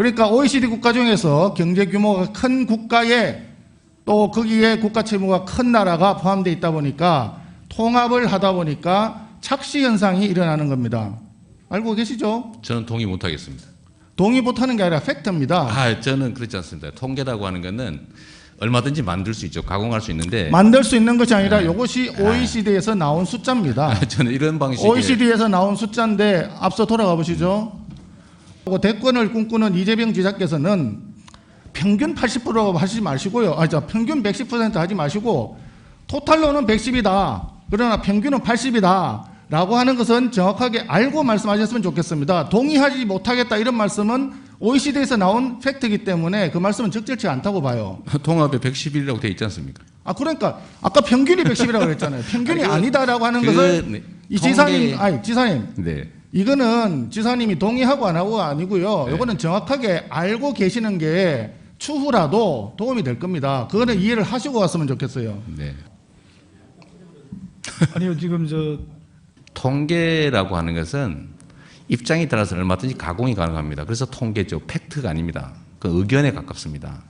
그러니까 OECD 국가 중에서 경제 규모가 큰 국가에 또 거기에 국가 채무가 큰 나라가 포함되어 있다 보니까 통합을 하다 보니까 착시 현상이 일어나는 겁니다. 알고 계시죠? 저는 동의 못 하겠습니다. 동의 못 하는 게 아니라 팩트입니다. 아, 저는 그렇지 않습니다. 통계라고 하는 거는 얼마든지 만들 수 있죠. 가공할 수 있는데 만들 수 있는 것이 아니라 이것이 OECD에서 나온 숫자입니다. 아, 저는 이런 방식의 OECD에서 나온 숫자인데 앞서 돌아가 보시죠. 대권을 꿈꾸는 이재명 지사께서는 평균 80% 하지 마시고요. 아, 저 평균 110% 하지 마시고 토탈로는 110이다. 그러나 평균은 80이다. 라고 하는 것은 정확하게 알고 말씀하셨으면 좋겠습니다. 동의하지 못하겠다 이런 말씀은 OECD에서 나온 팩트이기 때문에 그 말씀은 적절치 않다고 봐요. 통합에 111이라고 되어 있지 않습니까? 아 그러니까 아까 평균이 110이라고 그랬잖아요. 평균이 아니, 그- 아니다라고 하는 그, 것을 네, 이 통계- 지사님 아니 지사님 네. 이거는 지사님이 동의하고 안 하고가 아니고요. 네. 이거는 정확하게 알고 계시는 게 추후라도 도움이 될 겁니다. 그거는 이해를 하시고 왔으면 좋겠어요. 네. 아니요 지금 저 통계라고 하는 것은 입장에 따라서 얼마든지 가공이 가능합니다. 그래서 통계죠. 팩트가 아닙니다. 그 의견에 가깝습니다.